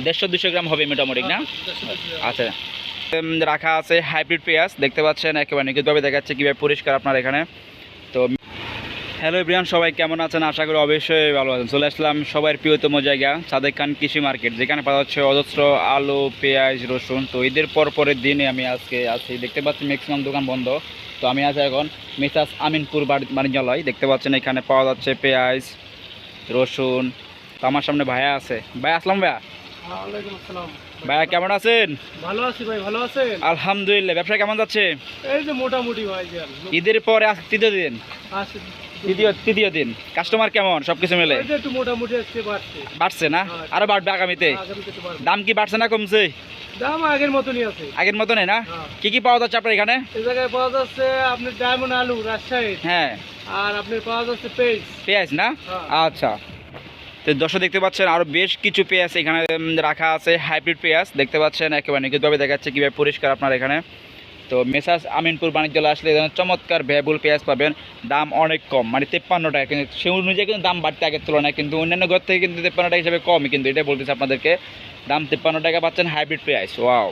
দেড়শো দুশো গ্রাম হবে মোটামুটি, না? আচ্ছা। রাখা আছে হাইব্রিড পেঁয়াজ, দেখতে পাচ্ছেন, একেবারে নিখুঁতভাবে দেখাচ্ছে কীভাবে পরিষ্কার আপনার এখানে। তো, হ্যালো ব্রিয়ান সবাই কেমন আছেন? আশা করি অবশ্যই ভালো আছেন। চলে আসলাম সবার প্রিয়তম জায়গা সাদেক খান কৃষি মার্কেট, যেখানে পাওয়া যাচ্ছে অজস্র আলু, পেঁয়াজ, রসুন। তো ঈদের পর পরের দিনে আমি আজকে আছি। দেখতে পাচ্ছি ম্যাক্সিমাম দোকান বন্ধ। তো আমি আছি এখন মিসাস আমিনপুর বাণি- বাণিজ্যালয়। দেখতে পাচ্ছেন, এখানে পাওয়া যাচ্ছে পেঁয়াজ, রসুন। তো আমার সামনে ভাইয়া আছে। ভাই, আসলাম ভাইয়া। ভাইয়া কেমন আছেন? ভালো আছি ভাই ভালো আছেন? আলহামদুলিল্লাহ ব্যবসা কেমন যাচ্ছে? এই যে মোটামুটি ভাই ঈদের পরে তৃতীয় দিন? তৃতীয় তৃতীয় দিন। কাস্টমার কেমন সব কিছু মিলে একটু মোটামুটি আজকে বাড়ছে। বাড়ছে না? আরও বাড়বে আগামীতে? বাড়বে। দাম কি বাড়ছে না কমছে? দাম আগের মতনই আছে। আগের মতনই না? হ্যাঁ। কি কি পাওয়া যাচ্ছে আপনার এখানে? এই জায়গায় পাওয়া যাচ্ছে আপনার ডায়মন্ড আলু রাজশাহী। হ্যাঁ। আর আপনার পাওয়া যাচ্ছে পেঁয়াজ না? হ্যাঁ। আচ্ছা। তো দর্শক দেখতে পাচ্ছেন, আরও বেশ কিছু পেঁয়াজ এখানে রাখা আছে, হাইব্রিড পেঁয়াজ। দেখতে পাচ্ছেন, একেবারে নিখুঁতভাবে দেখাচ্ছে কীভাবে পরিষ্কার আপনার এখানে। তো মেসাজ আমিনপুর বাণিজ্যালয় আসলে এখানে চমৎকার ভ্যাবুল পেঁয়াজ পাবেন। দাম অনেক কম মানে তেপ্পান্ন টাকা কিন্তু, সে অনুযায়ী কিন্তু দাম বাড়তে আগের তুলনায়, কিন্তু অন্যান্য ঘর থেকে কিন্তু তেপ্পান্ন টাকা হিসাবে কমই কিন্তু এটা বলতেছে আপনাদেরকে। দাম তেপ্পান্ন টাকা পাচ্ছেন হাইব্রিড পেঁয়াজ, ওয়াও।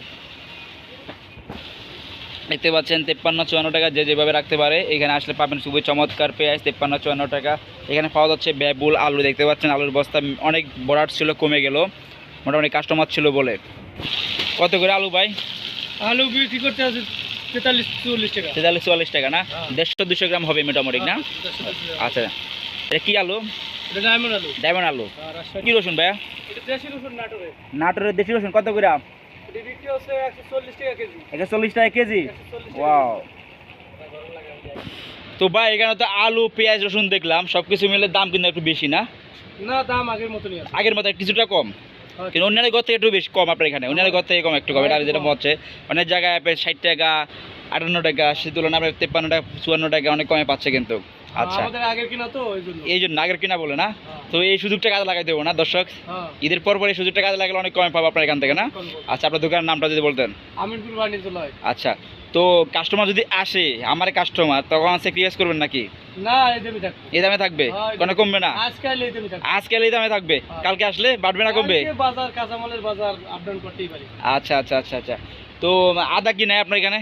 দেখতে পাচ্ছেন তেপ্পান্ন চুয়ান্ন টাকা যে যেভাবে রাখতে পারে। এখানে আসলে পাবেন খুবই চমৎকার পেঁয়াজ তেপ্পান্ন চুয়ান্ন টাকা। এখানে পাওয়া যাচ্ছে ব্যাবুল আলু দেখতে পাচ্ছেন আলুর বস্তা। অনেক বড়াট ছিল কমে গেল। মোটামুটি কাস্টমার ছিল বলে। কত করে আলু ভাই? আলু বিক্রি করতে আছে তেতাল্লিশ চল্লিশ টাকা। তেতাল্লিশ চুয়াল্লিশ টাকা না? হ্যাঁ। দেড়শো দুশো গ্রাম হবে মোটামুটি না? আচ্ছা। এটা কি আলু? ডায়মন্ড আলু। ডায়মন্ড আলু। কি রসুন ভাইয়া? নাটোরের। দেশি রসুন। কত করে এটা চল্লিশ টাকা কেজি। ওয়াও। তো ভাই এখানে তো আলু পেঁয়াজ রসুন দেখলাম সব কিছু মিলে দাম কিন্তু একটু বেশি না? না দাম আগের মতনই আগের মতো কিছুটা কম? হ্যাঁ, কিন্তু অন্যান্য ঘর থেকে একটু বেশি কম আপনার এখানে। অন্যান্য ঘর থেকে কম একটু কম। এটা যেটা হচ্ছে অনেক জায়গায় ষাট টাকা আটান্ন টাকা সে তুলনায় আপনার তেপ্পান্ন টাকা চুয়ান্ন টাকা অনেক কমে পাচ্ছে কিন্তু। আচ্ছা। আমাদের আগের কিনা তো এই জন্য আগের কিনা বলে না? হ্যাঁ। তো এই সুযোগটা কাজে লাগাই দেবো না দর্শক? হ্যাঁ। ঈদের পর পর এই সুযোগটা কাজে লাগালে অনেক কমে পাবো আপনার এখান থেকে না? আচ্ছা আপনার দোকানের নামটা যদি বলতেন। আমিনপুর বাণিজ্যালয়। আচ্ছা তো কাস্টমার যদি আসে আমার কাস্টমার তখন স্যাক্রিফাইস করবেন নাকি? না এই দামি থাকবে। হ্যাঁ, কোনো কমবে না? আজকাল এই দামি থাকবে। হ্যাঁ। কালকে আসলে বাড়বে না কমবে? বাজার কাঁচামালের বাজার আপ করতেই পারি। আচ্ছা আচ্ছা আচ্ছা আচ্ছা। তো আদা কি নাই আপনার এখানে?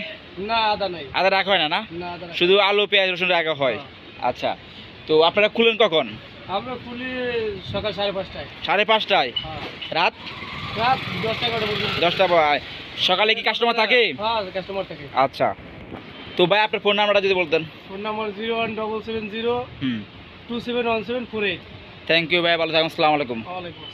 না আদা নাই। আদা রাখা হয় না না। শুধু আলু পেঁয়াজ রসুন রাখা হয়। আচ্ছা তো আপনারা খুলেন কখন? আমরা খুলি সকাল সাড়ে পাঁচটায়। সাড়ে পাঁচটায়? হ্যাঁ। রাত? রাত দশটা এগারোটা পর্যন্ত। দশটা সকালে কি কাস্টমার থাকে? হ্যাঁ কাস্টমার থাকে। আচ্ছা। তো ভাই আপনার ফোন নাম্বারটা যদি বলতেন। Phone number zero one double seven zero two seven one seven four eight thank you ভাই ভালো থাকুন আসসালামু আলাইকুম। ওয়ালাইকুম